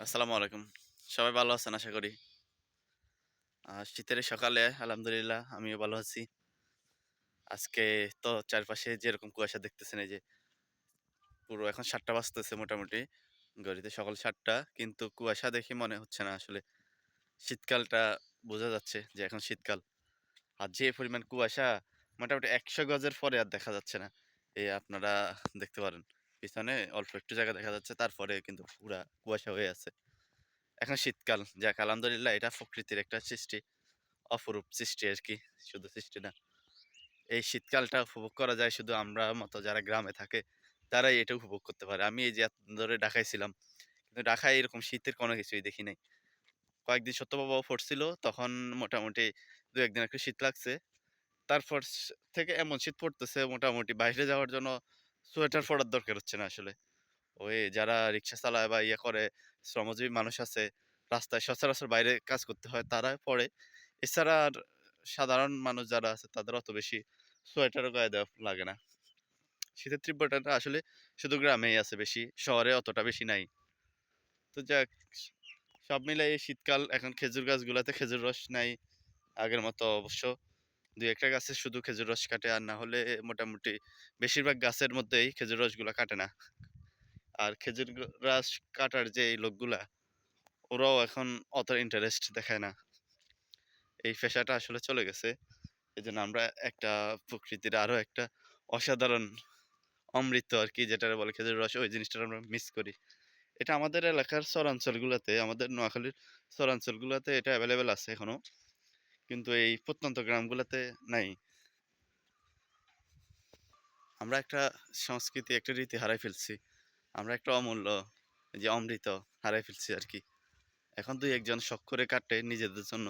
আসসালামু আলাইকুম। সবাই ভালো আছেন আশা করি। শীতের সকালে, আলহামদুলিল্লাহ, আমিও ভালো আছি। আজকে তো চারপাশে যেরকম কুয়াশা দেখতেছেন, এই যে পুরো এখন সাতটা বাজতেছে মোটামুটি। গড়িতে সকাল সাতটা, কিন্তু কুয়াশা দেখে মনে হচ্ছে না আসলে শীতকালটা বোঝা যাচ্ছে যে এখন শীতকাল। আর যে পরিমাণ কুয়াশা, মোটামুটি ১০০ গজের পরে আর দেখা যাচ্ছে না। এই আপনারা দেখতে পারেন। পিছনে অল্প একটু জায়গা দেখা যাচ্ছে, তারপরে কিন্তু পুরা কুয়াশা হয়ে আছে। এখন শীতকাল। যাক আলহামদুলিল্লাহ এটা প্রকৃতির একটা সৃষ্টি। অপরূপ সৃষ্টি আরকি। শুধু সৃষ্টি না। এই শীতকালটা উপভোগ করা যায় শুধু আমরা মতো যারা গ্রামে থাকে, তারাই এটা উপভোগ করতে পারে। আমি এই যে এতদিন ধরে ঢাকায় ছিলাম। কিন্তু ঢাকায় এরকম শীতের কোনো কিছুই দেখি নাই। কয়েকদিন শৈত্য প্রবাহ পড়ছিল, তখন মোটামুটি ২-১ দিন একটু শীত লাগছে। তারপর থেকে এমন শীত পড়তেছে, মোটামুটি বাইরে যাওয়ার জন্য সোয়েটার পরার দরকার হচ্ছে না আসলে। ওই যারা রিক্সা চালায় বা ইয়ে করে শ্রমজীবী মানুষ আছে, রাস্তায় সচরাচর বাইরে কাজ করতে হয় তারা পড়ে। এছাড়া আর সাধারণ মানুষ যারা আছে তাদের অত বেশি সোয়েটারও গায়ে দেওয়া লাগে না। শীতের তীব্রতাটা আসলে শুধু গ্রামেই আছে বেশি। শহরে অতটা বেশি নাই। তো যাক সব মিলাই শীতকাল এখন খেজুর গাছগুলাতে খেজুর রস নাই। আগের মতো অবশ্য ২-১ টা গাছে শুধু খেজুর রস কাটে, আর না হলে মোটামুটি বেশিরভাগ গাছের মধ্যেই খেজুর রসগুলা কাটে না। আর খেজুর রস কাটার যে লোকগুলা, ওরাও এখন অত ইন্টারেস্ট দেখায় না। এই পেশাটা আসলে চলে গেছে। এই জন্য আমরা একটা প্রকৃতির আরও একটা অসাধারণ অমৃত আর কি যেটা বলে খেজুর রস, ওই জিনিসটা আমরা মিস করি। এটা আমাদের এলাকার চরাঞ্চলগুলাতে আমাদের নোয়াখালীর চরাঞ্চলগুলাতে এটা অ্যাভেলেবেল আছে এখনও। কিন্তু এই প্রত্যন্ত গ্রামগুলাতে নাই। আমরা একটা সংস্কৃতি, একটা রীতি হারায় ফেলছি। আমরা একটা অমূল্য যে অমৃত হারায় ফেলছি আর কি এখন দুই একজন শখ করে কাটে নিজেদের জন্য।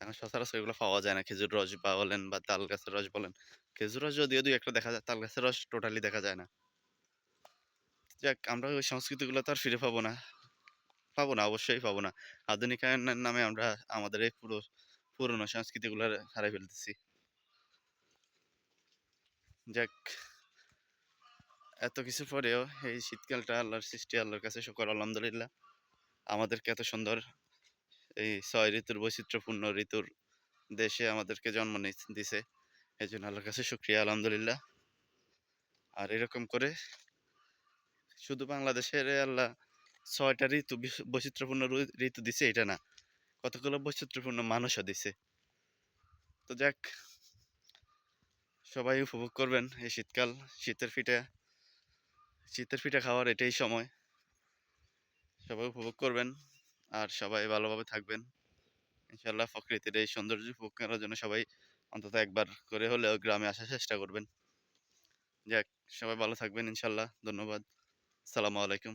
এখন সচরাচর এগুলো পাওয়া যায় না। খেজুর রস বা বলেন বা তাল গাছের রস বলেন। খেজুর রস যদিও ২-১ দেখা যায়, তাল গাছের রস টোটালি দেখা যায় না। যাক আমরা ওই সংস্কৃতিগুলো তো আর ফিরে পাবো না। পাবো না, অবশ্যই পাবো না। আধুনিকায়নের নামে আমরা আমাদের এই পুরো পুরনো সংস্কৃতিগুলো হারায় ফেলতেছি। যাক এত কিছুর পরেও এই শীতকালটা আল্লাহর সৃষ্টি, আল্লাহর কাছে শুকর আলহামদুলিল্লাহ। আমাদেরকে এত সুন্দর এই ছয় ঋতুর বৈচিত্র্যপূর্ণ ঋতুর দেশে আমাদেরকে জন্ম দিছে। জন্য আল্লাহর কাছে শুকরিয়া আলহামদুলিল্লাহ। আর এরকম করে শুধু বাংলাদেশেরে আল্লাহ ছয়টা ঋতু বৈচিত্র্যপূর্ণ ঋতু দিছে এটা না। কতগুলো বৈচিত্র্যপূর্ণ মানুষও দিছে। তো যাক, সবাই উপভোগ করবেন এই শীতকাল। শীতের পিঠা শীতের পিঠা খাওয়ার এটাই সময়। সবাই উপভোগ করবেন। আর সবাই ভালোভাবে থাকবেন। ইনশাল্লাহ প্রকৃতির এই সৌন্দর্য উপভোগ করার জন্য সবাই অন্তত একবার করে হলেও গ্রামে আসার চেষ্টা করবেন। যাক, সবাই ভালো থাকবেন ইনশাল্লাহ ধন্যবাদ। আসসালামু আলাইকুম।